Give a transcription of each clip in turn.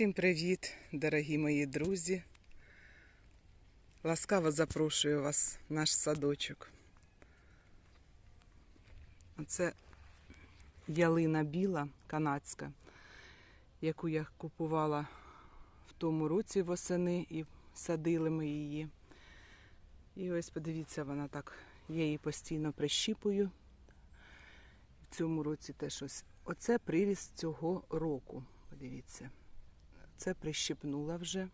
Всім привіт, дорогі мої друзі. Ласкаво запрошую вас в наш садочок. Оце ялина біла канадська, яку я купувала в тому році восени і садили ми її. І ось подивіться, вона так, я її постійно прищіпую. В цьому році теж ось. Оце приріст цього року. Подивіться. Це прищипнула вже.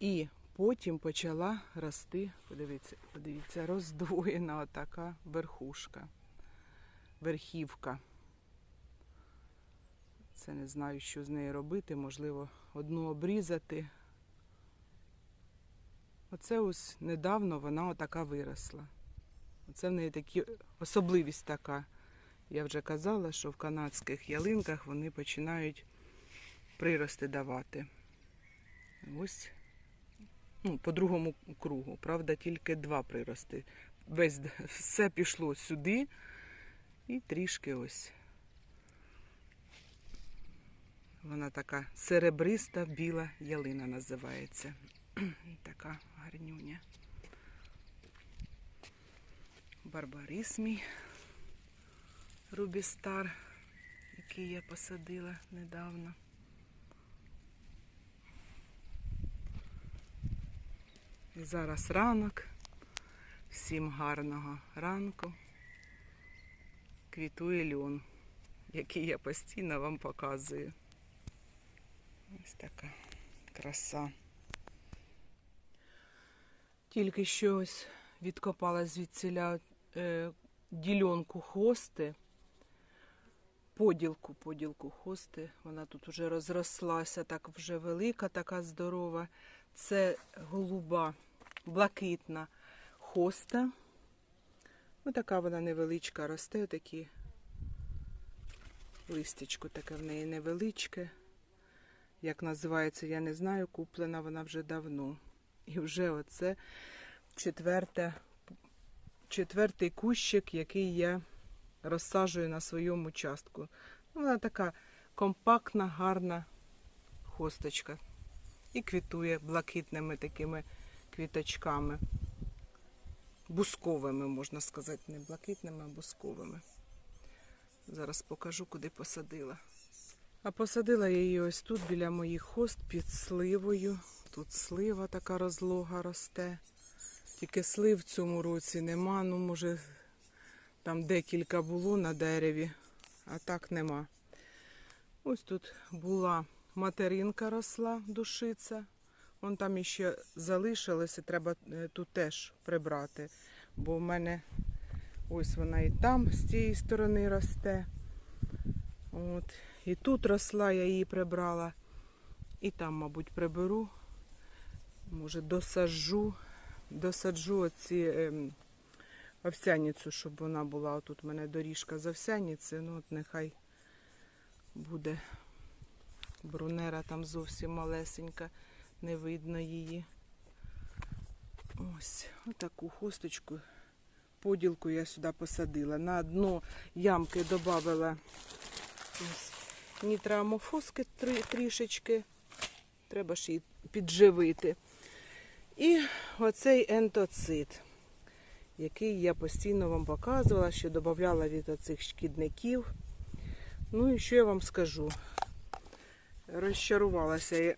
І потім почала рости, подивіться, подивіться, роздвоєна отака верхушка, верхівка. Це не знаю, що з нею робити, можливо, одну обрізати. Оце ось недавно вона отака виросла. Оце в неї такі особливість така. Я вже казала, що в канадських ялинках вони починають прирости давати. Ось ну, по другому кругу. Правда, тільки два прирости. Весь все пішло сюди і трішки ось. Вона така серебриста біла ялина називається. така гарнюня. Барбарис мій Рубістар, який я посадила недавно. Зараз ранок. Всім гарного ранку. Квітує льон, який я постійно вам показую. Ось така краса. Тільки що ось відкопала звідсіля е, ділянку хости. Поділку, поділку хости. Вона тут вже розрослася, так вже велика, така здорова. Це голуба, блакитна хоста. Ось така вона невеличка росте, такі листячко таке в неї невеличке. Як називається, я не знаю, куплена вона вже давно. І вже оце четверте, четвертий кущик, який я розсаджую на своєму участку. Вона така компактна, гарна хосточка. І квітує блакитними такими квіточками. Бусковими, можна сказати, не блакитними, а бусковими. Зараз покажу, куди посадила. А посадила я її ось тут, біля моїх хост, під сливою. Тут слива така розлога росте. Тільки слив в цьому році нема. Ну, може, там декілька було на дереві, а так нема. Ось тут була материнка росла, душиця. Вон там іще залишилося, треба е, тут теж прибрати. Бо в мене ось вона і там з цієї сторони росте. От. І тут росла, я її прибрала. І там, мабуть, приберу. Може, досаджу, досаджу оці ем, овсяницю, щоб вона була. Отут у мене доріжка з овсяниці. Ну, от нехай буде. Брунера там зовсім малесенька, не видно її. Ось, отаку хусточку, поділку я сюди посадила. На дно ямки додала нітроамофоски трішечки. Треба ж її підживити. І оцей ентоцит, який я постійно вам показувала, що додавала від оцих шкідників. Ну і що я вам скажу? Розчарувалася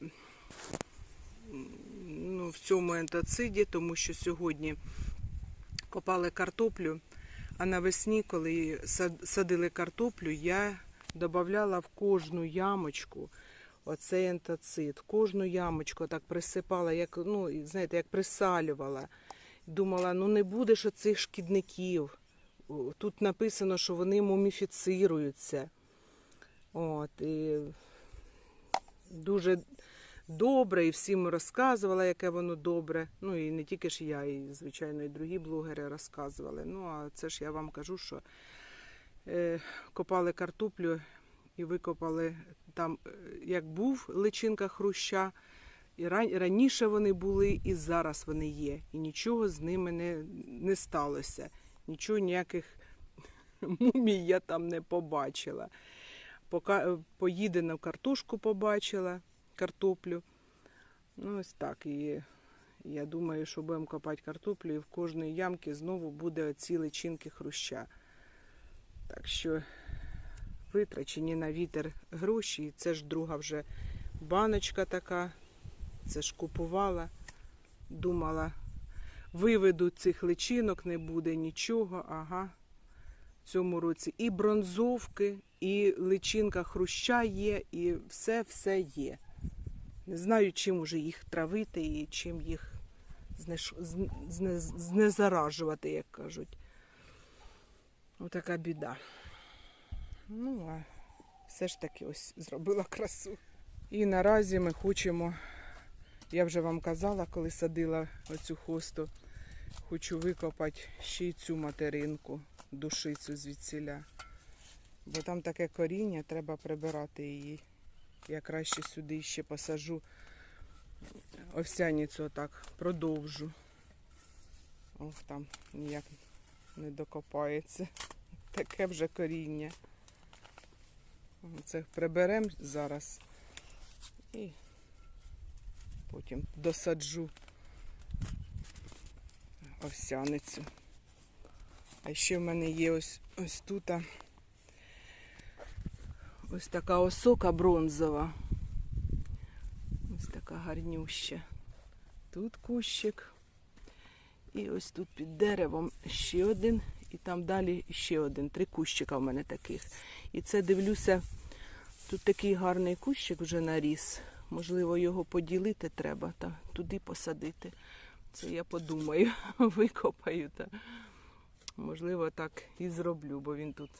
ну, в цьому ентоциді, тому що сьогодні копали картоплю, а навесні, коли садили картоплю, я додавала в кожну ямочку оцей ентоцит. Кожну ямочку так присипала, як, ну, знаєте, як присалювала. Думала, ну не буде ж оцих шкідників. Тут написано, що вони муміфіцируються. От, і дуже добре, і всім розказувала, яке воно добре. Ну і не тільки ж я, і, звичайно, і другі блогери розказували. Ну, а це ж я вам кажу, що е, копали картоплю і викопали там, е, як був личинка хруща. І раніше вони були, і зараз вони є. І нічого з ними не, не сталося. Нічого ніяких мумій я там не побачила. пока, поїдену картошку побачила, картоплю. Ну, ось так. І я думаю, що будемо копати картоплю, і в кожній ямці знову буде оці личинки хруща. Так що витрачені на вітер гроші. І це ж друга вже баночка така. Це ж купувала. Думала, виведу цих личинок, не буде нічого. Ага. В цьому році і бронзовки, і личинка хруща є, і все-все є. Не знаю, чим уже їх травити і чим їх знезаражувати, як кажуть. Отака біда. Ну, а все ж таки ось зробила красу. І наразі ми хочемо, я вже вам казала, коли садила оцю хосту, хочу викопати ще й цю материнку, душицю звідсіля. Бо там таке коріння, треба прибирати її. Я краще сюди ще посажу овсяницю отак, продовжу. Ох, там ніяк не докопається. Таке вже коріння. Це приберемо зараз і потім досаджу овсяницю. А ще в мене є ось, ось тут ось така осока бронзова. Ось така гарнюща. Тут кущик. І ось тут під деревом ще один, і там далі ще один. Три кущика в мене таких. І це дивлюся, тут такий гарний кущик вже наріс. Можливо, його поділити треба та туди посадити. Це я подумаю, викопаю та можливо так і зроблю, бо він тут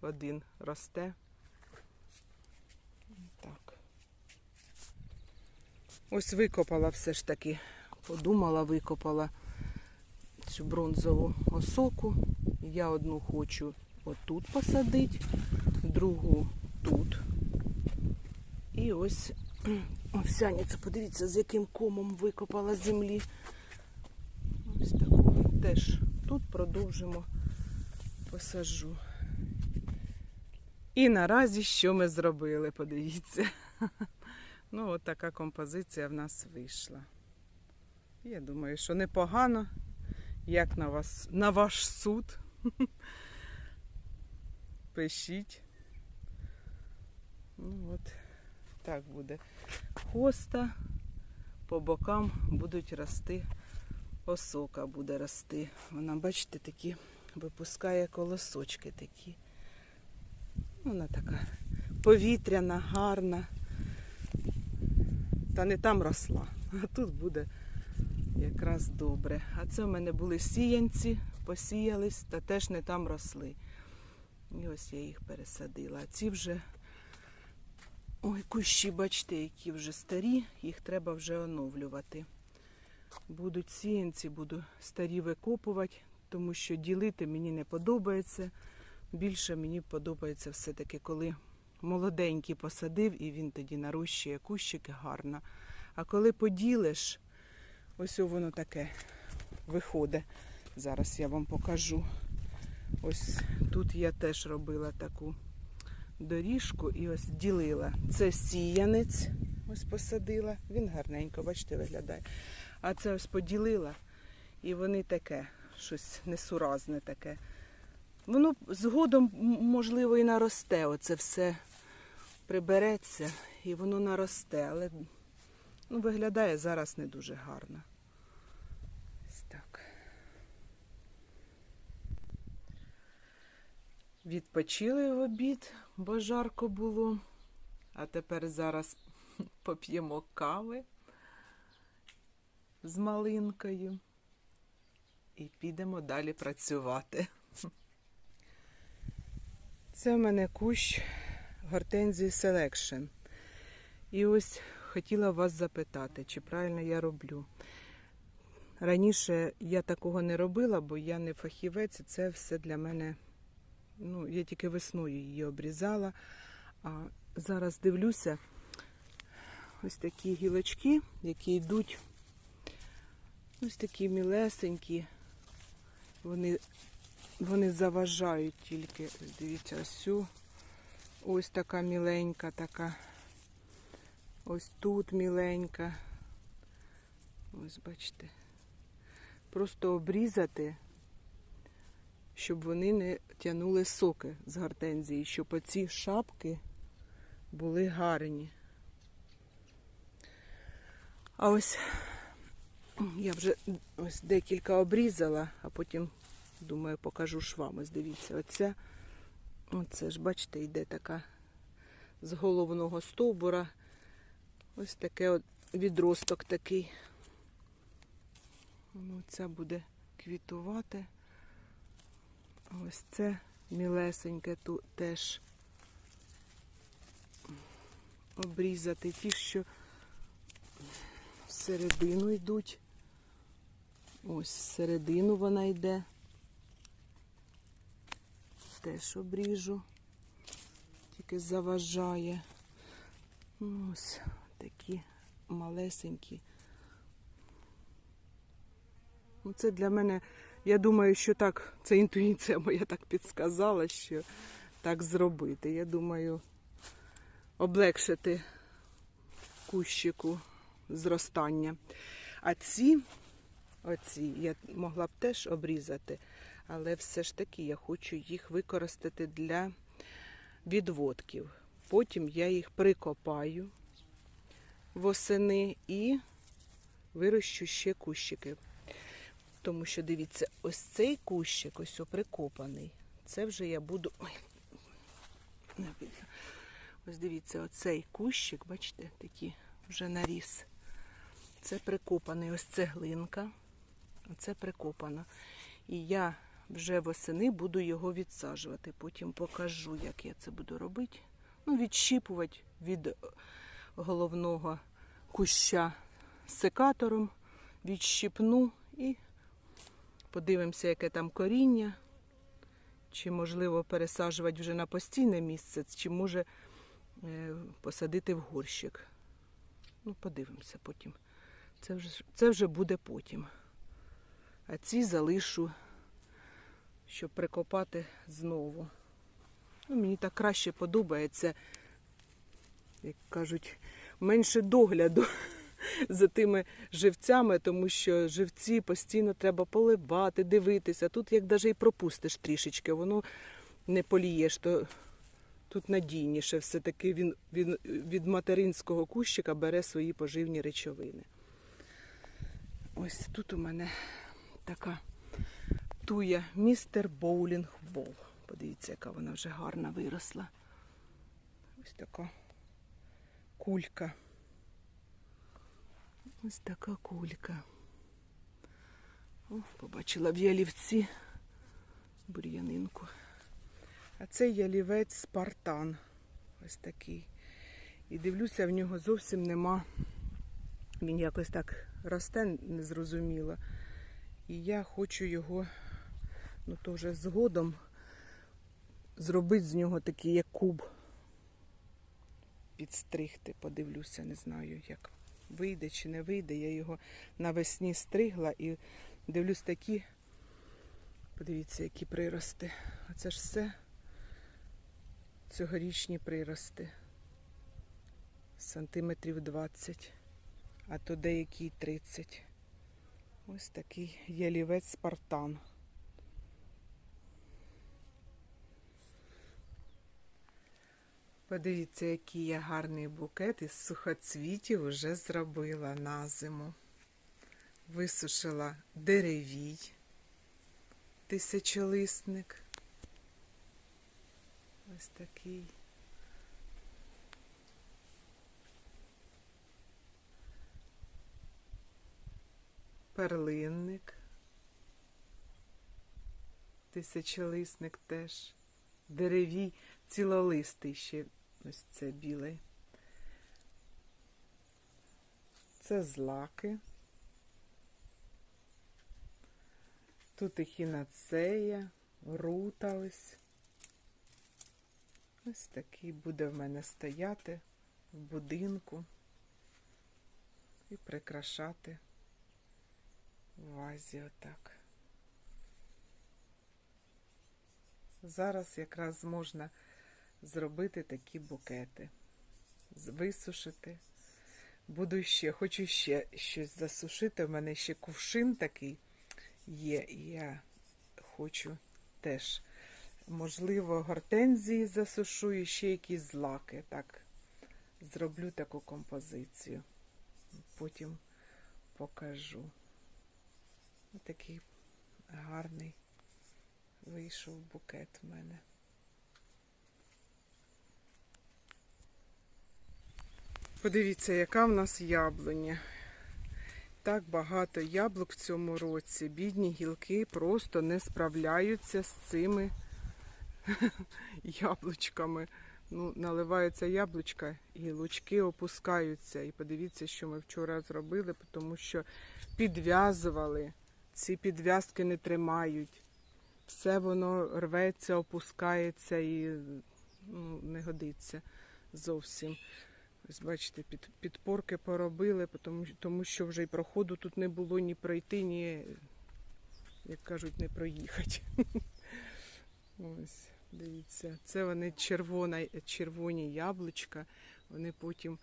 один росте. Ось викопала все ж таки. Подумала, викопала цю бронзову осоку. Я одну хочу отут посадити, другу тут. І ось овсяницю, подивіться, з яким комом викопала землі. Ось таку. Теж тут продовжимо посажу. І наразі що ми зробили, подивіться. Ну, от така композиція в нас вийшла. Я думаю, що непогано, як на вас, на ваш суд. Пишіть. Ну от, так буде. Хоста по бокам будуть рости, осока буде рости. Вона, бачите, такі випускає колосочки такі. Вона така повітряна, гарна. Та не там росла, а тут буде якраз добре. А це в мене були сіянці, посіялись та теж не там росли. І ось я їх пересадила. А ці вже ой, кущі, бачите, які вже старі, їх треба вже оновлювати. Будуть сіянці, буду старі викопувати, тому що ділити мені не подобається. Більше мені подобається все-таки, коли молоденький посадив, і він тоді нарощує кущики гарно. А коли поділиш, ось воно таке виходить. Зараз я вам покажу. Ось тут я теж робила таку доріжку і ось ділила. Це сіянець, ось посадила. Він гарненько, бачите, виглядає. А це ось поділила, і вони таке, щось несуразне таке. Воно згодом, можливо, і наросте. Оце все прибереться і воно наросте, але ну, виглядає зараз не дуже гарно. Ось так. Відпочили в обід, бо жарко було. А тепер зараз поп'ємо кави з малинкою і підемо далі працювати. Це в мене кущ гортензії Selection. І ось хотіла вас запитати, чи правильно я роблю. Раніше я такого не робила, бо я не фахівець, і це все для мене. Ну, я тільки весною її обрізала. А зараз дивлюся ось такі гілочки, які йдуть ось такі мілесенькі. Вони, вони заважають тільки, дивіться, ось цю Ось така міленька така. Ось тут міленька. Ось бачите. Просто обрізати, щоб вони не тягнули соки з гортензії, щоб оці шапки були гарні. А ось я вже ось декілька обрізала, а потім, думаю, покажу. Ось дивіться, оця, оце ж, бачите, йде така з головного стовбура. Ось таке от відросток такий. Ця буде квітувати. Ось це мілесеньке тут теж обрізати ті, що всередину йдуть. Ось всередину вона йде. Теж обріжу, тільки заважає. Ну, Ось такі малесенькі. Ну, Це для мене, я думаю, що так, це інтуїція моя так підсказала, що так зробити. Я думаю, облегшити кущику зростання. А ці, оці, я могла б теж обрізати, але все ж таки я хочу їх використати для відводків. Потім я їх прикопаю восени і вирощу ще кущики. Тому що, дивіться, ось цей кущик, ось прикопаний. Це вже я буду. Ой, не видно. Ось дивіться, оцей кущик, бачите, такий вже наріс. Це прикопаний, ось цеглинка. Оце прикопано. І я вже восени буду його відсаджувати. Потім покажу, як я це буду робити. Ну, відщіпувати від головного куща секатором, відщипну і подивимося, яке там коріння. Чи можливо пересаджувати вже на постійне місце, чи може е, посадити в горщик. Ну, подивимося потім. Це вже, це вже буде потім. А ці залишу, щоб прикопати знову. Ну, мені так краще подобається, як кажуть, менше догляду за тими живцями, тому що живці постійно треба поливати, дивитися. Тут як навіть і пропустиш трішечки, воно не полієш, то тут надійніше. Все-таки він, він від материнського кущика бере свої поживні речовини. Ось тут у мене така туя містер Боулінг Бол. Подивіться, яка вона вже гарна виросла. Ось така кулька. Ось така кулька. О, побачила в ялівці бур'янинку. А це ялівець Спартан. Ось такий. І дивлюся, в нього зовсім нема. Він якось так росте незрозуміло. І я хочу його, ну то вже згодом зробити з нього такий як куб. Підстригти, подивлюся, не знаю, як вийде чи не вийде. Я його навесні стригла і дивлюсь такі, подивіться, які прирости. Оце ж все цьогорічні прирости. Сантиметрів 20, а то деякі 30. Ось такий ялівець Спартан. Подивіться, який я гарний букет із сухоцвітів вже зробила на зиму. Висушила деревій, тисячолисник. Ось такий. Перлинник. Тисячолисник теж. Деревій цілолистий ще ось це білий. Це злаки. Тут ехінацея, рута ось. Ось такий буде в мене стояти в будинку і прикрашати вазі отак. Зараз якраз можна зробити такі букети. Висушити. Буду ще, хочу ще щось засушити. У мене ще кувшин такий є. І я хочу теж, можливо, гортензії засушу і ще якісь злаки. Так, зроблю таку композицію. Потім покажу. Такий гарний вийшов букет в мене. Подивіться, яка в нас яблуня. Так багато яблук в цьому році. Бідні гілки просто не справляються з цими яблучками. Ну, наливаються яблучка, лучки опускаються. І подивіться, що ми вчора зробили, тому що підв'язували. Ці підв'язки не тримають. Все воно рветься, опускається і ну, не годиться зовсім. Ось бачите, під, підпорки поробили, тому, тому що вже і проходу тут не було ні пройти, ні, як кажуть, не проїхати. Ось, дивіться, це вони червона, червоні яблучка. Вони потім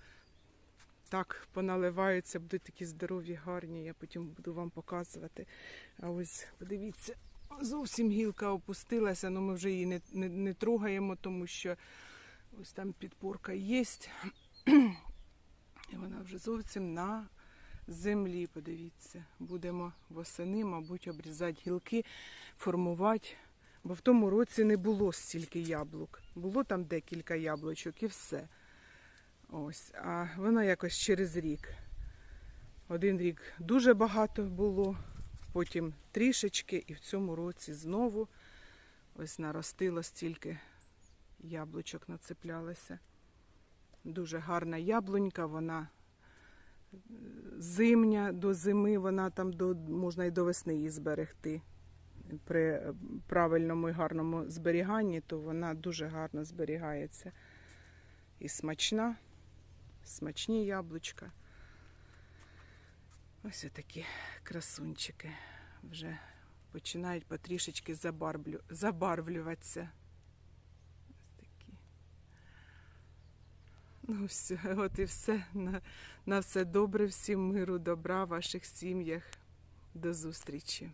так поналиваються, будуть такі здорові, гарні. Я потім буду вам показувати. А ось подивіться, зовсім гілка опустилася, але ми вже її не, не, не трогаємо, тому що ось там підпорка є. І вона вже зовсім на землі, подивіться. Будемо восени, мабуть, обрізати гілки, формувати. Бо в тому році не було стільки яблук. Було там декілька яблучок і все. Ось. А вона якось через рік. Один рік дуже багато було, потім трішечки, і в цьому році знову ось наростило стільки яблучок нацеплялося. Дуже гарна яблунька, вона е, зимня до зими, вона там до, можна і до весни її зберегти. При е, правильному і гарному зберіганні, то вона дуже гарно зберігається. І смачна, смачні яблучка. Ось такі красунчики вже починають потрішечки забарблю, забарвлюватися. Ось такі. Ну, все, от і все. На, на все добре, всім миру, добра в ваших сім'ях. До зустрічі.